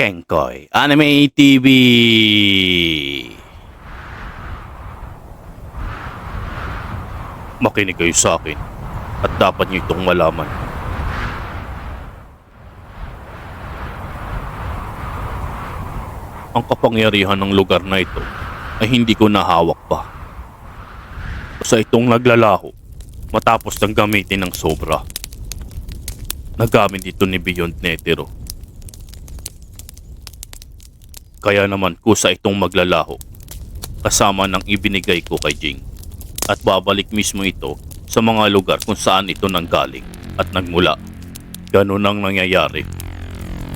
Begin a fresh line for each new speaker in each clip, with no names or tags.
Kenkoy Anime TV. Makinig kayo sa akin at dapat niyo itong malaman. Ang kapangyarihan ng lugar na ito ay hindi ko nahawak pa. Sa itong naglalaho matapos ng gamitin ng sobra. Nagamit ito ni Beyond Netero. Kaya naman kusa itong maglalaho kasama ng ibinigay ko kay Jing at babalik mismo ito sa mga lugar kung saan ito nanggaling at nagmula. Ganun ang nangyayari.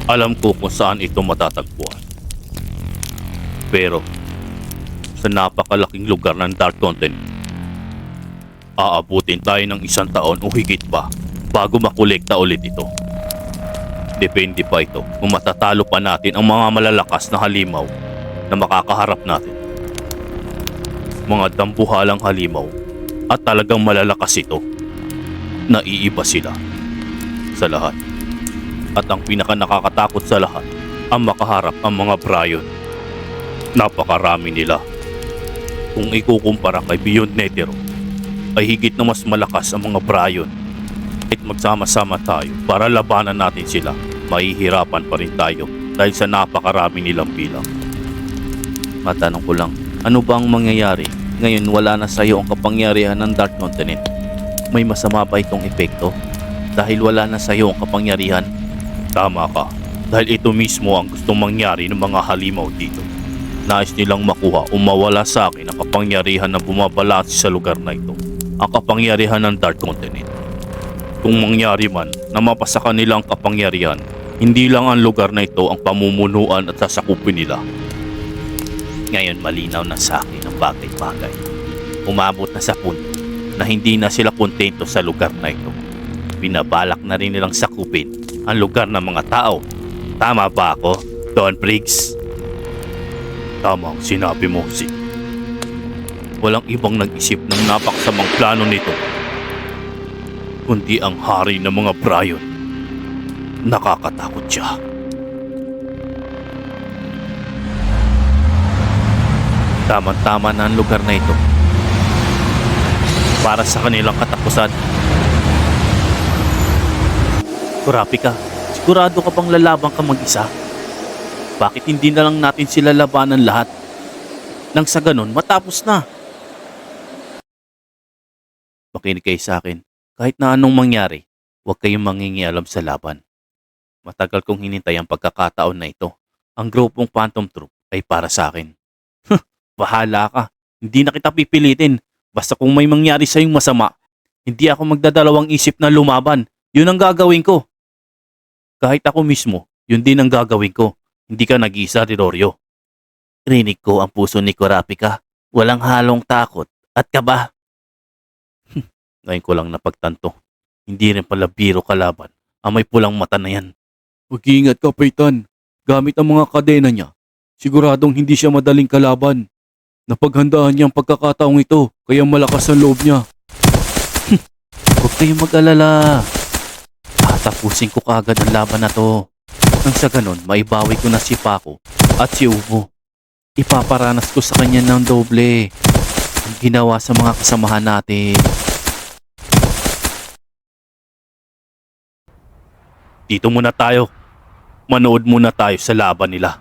Alam ko kung saan ito matatagpuan. Pero sa napakalaking lugar ng Dark Continent, aabutin tayo ng isang taon o higit pa bago makolekta ulit ito. Depende pa ito kung matatalo pa natin ang mga malalakas na halimaw na makakaharap natin. Mga dambuhalang halimaw at talagang malalakas ito. Naiiba sila sa lahat. At ang pinaka nakakatakot sa lahat ang makaharap ang mga Brian. Napakarami nila. Kung ikukumpara kay Beyond Netero, ay higit na mas malakas ang mga Brian kahit magsama-sama tayo para labanan natin sila, mahihirapan pa rin tayo dahil sa napakarami nilang bilang. Matanong ko lang, ano ba ang mangyayari? Ngayon wala na sa iyo ang kapangyarihan ng Dark Continent. May masama ba itong epekto? Dahil wala na sa iyo ang kapangyarihan? Tama ka. Dahil ito mismo ang gustong mangyari ng mga halimaw dito. Nais nilang makuha o mawala sa akin ang kapangyarihan na bumabalanse sa lugar na ito. Ang kapangyarihan ng Dark Continent kung mangyari man na mapasa kanilang kapangyarihan, hindi lang ang lugar na ito ang pamumunuan at sasakupin nila. Ngayon malinaw na sa akin ang bagay-bagay. Umabot na sa punto na hindi na sila kontento sa lugar na ito. Binabalak na rin nilang sakupin ang lugar ng mga tao. Tama ba ako, Don Briggs? Tama ang sinabi mo, Zeke. Walang ibang nag-isip ng napakasamang plano nito kundi ang hari ng mga Brian. Nakakatakot siya. Tama-tama na ang lugar na ito. Para sa kanilang katapusan. Kurapi ka, sigurado ka bang lalaban ka mag-isa? Bakit hindi na lang natin sila labanan lahat? Nang sa ganun, matapos na. Makinig kayo sa akin. Kahit na anong mangyari, huwag kayong mangingialam sa laban. Matagal kong hinintay ang pagkakataon na ito. Ang grupong Phantom Troop ay para sa akin. Bahala ka. Hindi na kita pipilitin. Basta kung may mangyari sa'yong masama, hindi ako magdadalawang isip na lumaban. Yun ang gagawin ko. Kahit ako mismo, yun din ang gagawin ko. Hindi ka nag-isa, Ridorio. Rinig ko ang puso ni Kurapika. Walang halong takot at kaba. Ngayon ko lang napagtanto. Hindi rin pala biro kalaban ang may pulang mata na yan. Mag-iingat ka, Peyton. Gamit ang mga kadena niya. Siguradong hindi siya madaling kalaban. Napaghandaan niya ang pagkakataong ito, kaya malakas ang loob niya. Huwag kayong mag-alala. Tatapusin ko kagad ang laban na to. Nang sa ganon, maibawi ko na si Paco at si Ubo. Ipaparanas ko sa kanya ng doble. Ang ginawa sa mga kasamahan natin. Dito muna tayo. Manood muna tayo sa laban nila.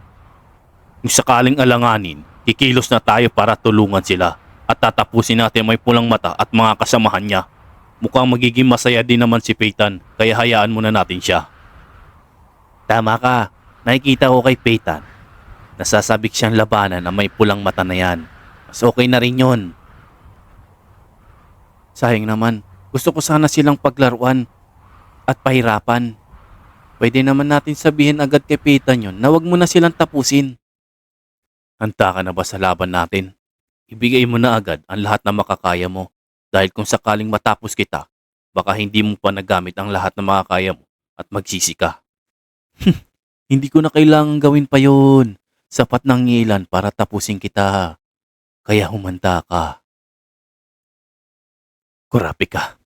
Kung sakaling alanganin, kikilos na tayo para tulungan sila at tatapusin natin may pulang mata at mga kasamahan niya. Mukhang magiging masaya din naman si Peyton kaya hayaan muna natin siya. Tama ka. Nakikita ko kay Peyton. Nasasabik siyang labanan na may pulang mata na yan. Mas okay na rin yon. Sayang naman. Gusto ko sana silang paglaruan at pahirapan. Pwede naman natin sabihin agad kay Peyton yun na wag mo na silang tapusin. Handa ka na ba sa laban natin? Ibigay mo na agad ang lahat na makakaya mo dahil kung sakaling matapos kita, baka hindi mo pa nagamit ang lahat na makakaya mo at magsisi ka. hindi ko na kailangan gawin pa yun. Sapat ng ilan para tapusin kita. Kaya humanda ka. Kurapi ka.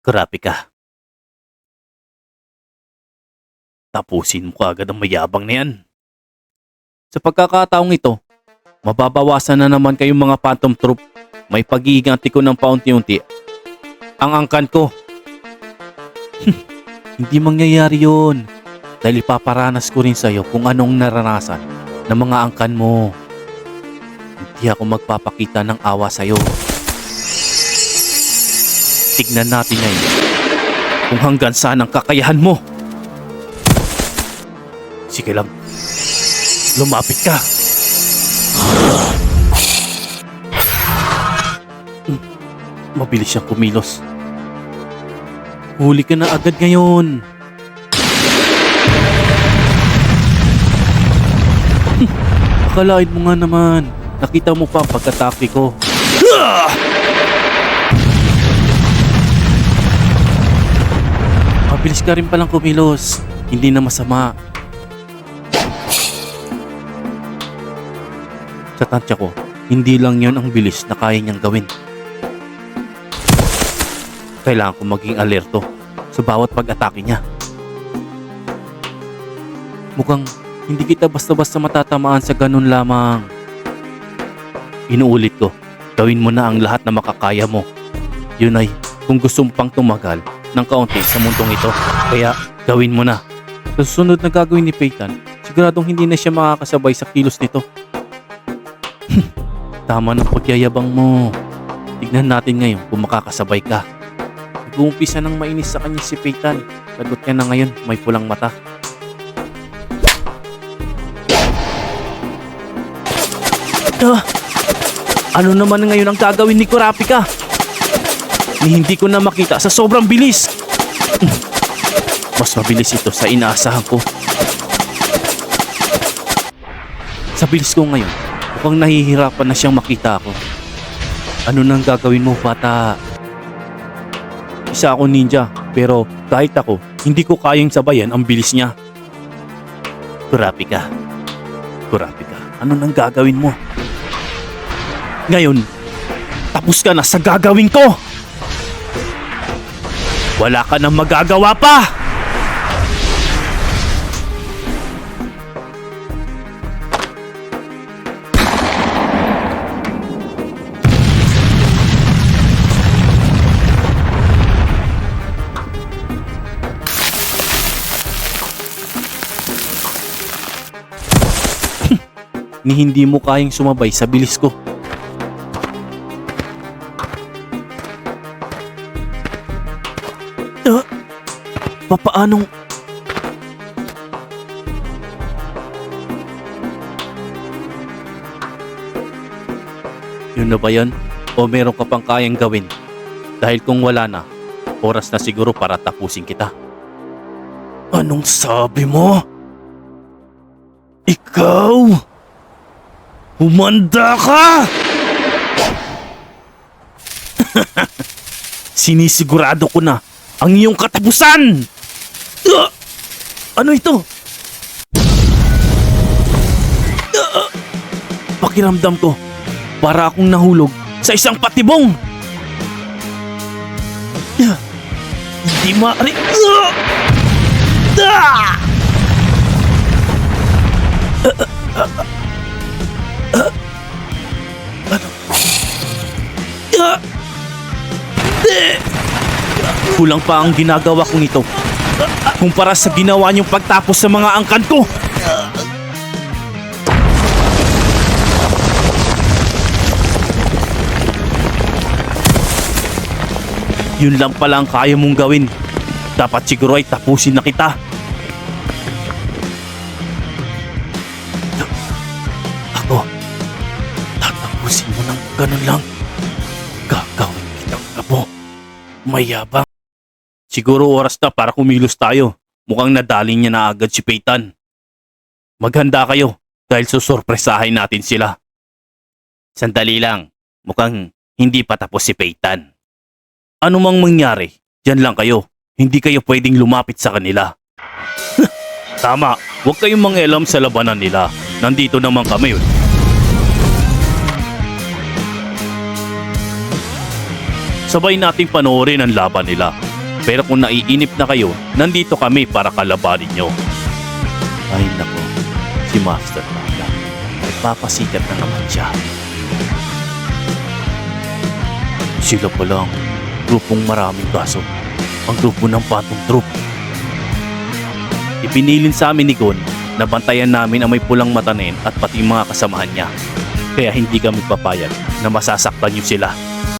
Kurapi ka. Tapusin mo kaagad ang mayabang na yan. Sa pagkakataong ito, mababawasan na naman kayong mga phantom troop. May pag-iiganti ko ng paunti-unti. Ang angkan ko. Hindi mangyayari yun. Dahil ipaparanas ko rin sa'yo kung anong naranasan ng mga angkan mo. Hindi ako magpapakita ng awa sa'yo. Tignan natin ngayon kung hanggang saan ang kakayahan mo. Sige lang. Lumapit ka. Hmm, Mabilis siyang kumilos. Huli ka na agad ngayon. Hmm, Akalain mo nga naman. Nakita mo pa ang pagkatake ko. Mabilis ka rin palang kumilos. Hindi na masama. Sa tansya ko, hindi lang yon ang bilis na kaya niyang gawin. Kailangan ko maging alerto sa bawat pag-atake niya. Mukhang hindi kita basta-basta matatamaan sa ganun lamang. Inuulit ko, gawin mo na ang lahat na makakaya mo. Yun ay kung gusto mo pang tumagal ng kaunti sa mundong ito. Kaya gawin mo na. Sa susunod na gagawin ni Peyton, siguradong hindi na siya makakasabay sa kilos nito. Tama ng pagyayabang mo. Tignan natin ngayon kung makakasabay ka. Nag-uumpisa nang mainis sa kanya si Peyton. Lagot niya na ngayon, may pulang mata. Ah! Ano naman ngayon ang gagawin ni Kurapika? Hindi ko na makita sa sobrang bilis. Mas mabilis ito sa inaasahan ko. Sa bilis ko ngayon, mukhang nahihirapan na siyang makita ako. Ano nang gagawin mo, bata? Isa ako ninja, pero kahit ako, hindi ko kayang sabayan ang bilis niya. Kurapika. Kurapika, ano nang gagawin mo? Ngayon, tapos ka na sa gagawin ko! Wala ka nang magagawa pa! Ni hindi mo kayang sumabay sa bilis ko. Ah, papaanong... Yun na ba yan? O meron ka pang kayang gawin? Dahil kung wala na, oras na siguro para tapusin kita. Anong sabi mo? Ikaw? Humanda ka! Sinisigurado ko na ang iyong katapusan! Ah! Ano ito? Ah! Pakiramdam ko, para akong nahulog sa isang patibong! Ah! Hindi maaari... Ah! Ah! Kulang pa ang ginagawa kong ito. Kumpara sa ginawa niyong pagtapos sa mga angkan ko. Yun lang pala ang kaya mong gawin. Dapat siguro ay tapusin na kita. Ako, tatapusin mo ng ganun lang. Gagawin kitang kabo. Mayabang. Siguro oras na para kumilos tayo. Mukhang nadaling niya na agad si Peyton. Maghanda kayo dahil susurpresahin natin sila. Sandali lang. Mukhang hindi pa tapos si Peyton. Ano mang mangyari, dyan lang kayo. Hindi kayo pwedeng lumapit sa kanila. Tama, huwag kayong mangialam sa labanan nila. Nandito naman kami. Sabay nating panoorin ang laban nila. Pero kung naiinip na kayo, nandito kami para kalabanin nyo. Ay nako, si Master Panda. Nagpapasikat na naman siya. Sila palang grupong maraming kaso. Ang grupo ng Patong Troop. Ipinilin sa amin ni Gon na bantayan namin ang may pulang matanin at pati mga kasamahan niya. Kaya hindi kami papayag na masasaktan niyo sila.